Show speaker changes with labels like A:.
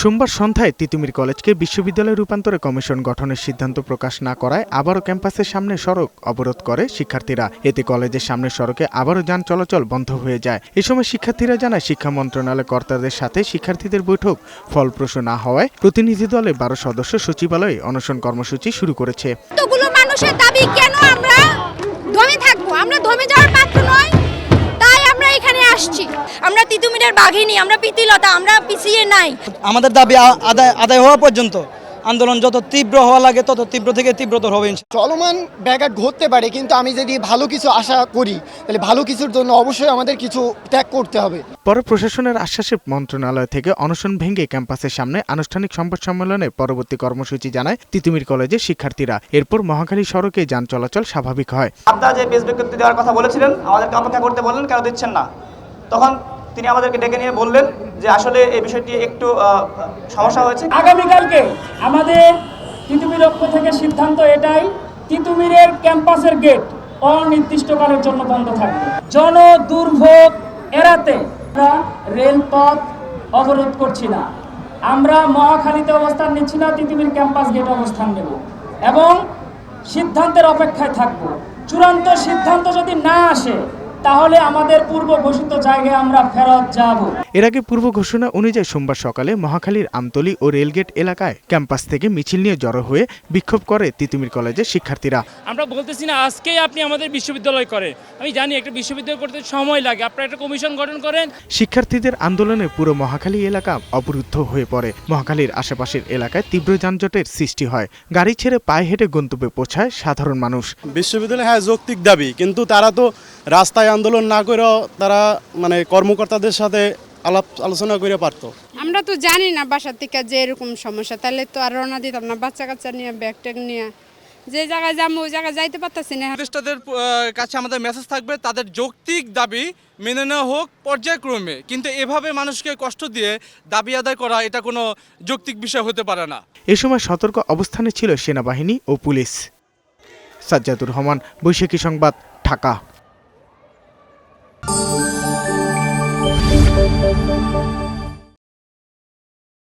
A: সোমবার সন্ধ্যায় তিতুমির কলেজকে বিশ্ববিদ্যালয় রূপান্তরে কমিশন গঠনের সিদ্ধান্ত প্রকাশ না করায় আবারও ক্যাম্পাসের সামনে সড়ক অবরোধ করে শিক্ষার্থীরা। এতে কলেজের সামনের সড়কে আবারও যান চলাচল বন্ধ হয়ে যায়। এ সময় শিক্ষার্থীরা জানায়, শিক্ষা মন্ত্রণালয় কর্তাদের সাথে শিক্ষার্থীদের বৈঠক ফলপ্রসূ না হওয়ায় প্রতিনিধি দলে বারো সদস্য সচিবালয়ে অনশন কর্মসূচি শুরু করেছে।
B: মানুষের দাবি কেন আমরা থাকব? আমরা আমরা তিতুমিরের বাঘিনী আমরা পিতিলতা আমরা পিছিয়ে নাই।
C: আমাদের দাবি আদায় আদায় হওয়া পর্যন্ত আন্দোলন যত তীব্র হওয়া লাগে তত তীব্র থেকে তীব্রতর হবে
D: চলমান ব্যাঘাত ঘটতে পারে কিন্তু আমি যদি ভালো কিছু আশা করি তাহলে ভালো কিছুর জন্য অবশ্যই আমাদের কিছু ত্যাগ করতে হবে।
A: পরে প্রশাসনের আশ্বাসে মন্ত্রণালয় থেকে অনশন ভেঙে ক্যাম্পাসের সামনে আনুষ্ঠানিক সংবাদ সম্মেলনে পরবর্তী কর্মসূচি জানায় তিতুমির কলেজের শিক্ষার্থীরা। এরপর মহাখালী সড়কে যান চলাচল স্বাভাবিক হয়।
E: আপনারা যে বিজ্ঞপ্তি দেওয়ার কথা বলেছিলেন আমাদেরকে অপেক্ষা করতে বললেন কেন দিচ্ছেন না? তখন তিনি আমাদেরকে ডেকে নিয়ে বললেন যে আসলে এই বিষয়টি একটু সমস্যা হয়েছে।
F: আগামীকালকে আমাদের তিতুমির পক্ষ থেকে সিদ্ধান্ত এটাই, তিতুমিরের ক্যাম্পাসের গেট অনির্দিষ্টকালের জন্য বন্ধ থাকবে। জন দুর্ভোগ এড়াতে আমরা রেলপথ অবরোধ করছি না। আমরা মহাখালীতে অবস্থান নিচ্ছি না, তিতুমির ক্যাম্পাস গেট অবস্থান নেব এবং সিদ্ধান্তের অপেক্ষায় থাকব। চূড়ান্ত সিদ্ধান্ত যদি না আসে তাহলে আমাদের পূর্ব ঘোষিত জায়গায় আমরা ফেরত যাব।
A: এর আগে পূর্ব ঘোষণা অনুযায়ী সোমবার সকালে মহাখালীর আমতলী ও রেলগেট এলাকায় ক্যাম্পাস থেকে মিছিল নিয়ে জড়ো হয়ে বিক্ষোভ করে তিতুমির কলেজের শিক্ষার্থীরা।
G: আমরা বলতেছি না আজকেই আপনি আমাদের বিশ্ববিদ্যালয় করেন। আমি জানি একটা বিশ্ববিদ্যালয় করতে সময় লাগে আপনারা একটা কমিশন গঠন করেন।
A: শিক্ষার্থীদের আন্দোলনে পুরো মহাখালী এলাকা অবরুদ্ধ হয়ে পড়ে। মহাখালীর আশেপাশের এলাকায় তীব্র যানজটের সৃষ্টি হয়। গাড়ি ছেড়ে পায়ে হেঁটে গন্তব্যে পৌঁছায় সাধারণ মানুষ।
H: বিশ্ববিদ্যালয় হ্যাঁ যৌক্তিক দাবি কিন্তু তারা তো রাস্তায় আন্দোলন না করেও তারা মানে কর্মকর্তাদের সাথে আলাপ আলোচনা করে পারতো।
I: আমরা তো জানি না বাসার থেকে যে এরকম সমস্যা তাহলে তো আর রওনা দিতাম না। বাচ্চা কাচ্চা নিয়ে ব্যাগ ট্যাগ নিয়ে। যে জায়গায় যাব ওই জায়গায় যাইতে পারতাছি না।
J: উপদেষ্টাদের কাছে আমাদের মেসেজ থাকবে তাদের যৌক্তিক দাবি মেনে নেওয়া হোক পর্যায়ক্রমে। কিন্তু এভাবে মানুষকে কষ্ট দিয়ে দাবি আদায় করা এটা কোনো যৌক্তিক বিষয় হতে পারে না।
A: এ সময় সতর্ক অবস্থানে ছিল সেনাবাহিনী ও পুলিশ। সাজ্জাদুর রহমান বৈশাখী সংবাদ ঢাকা।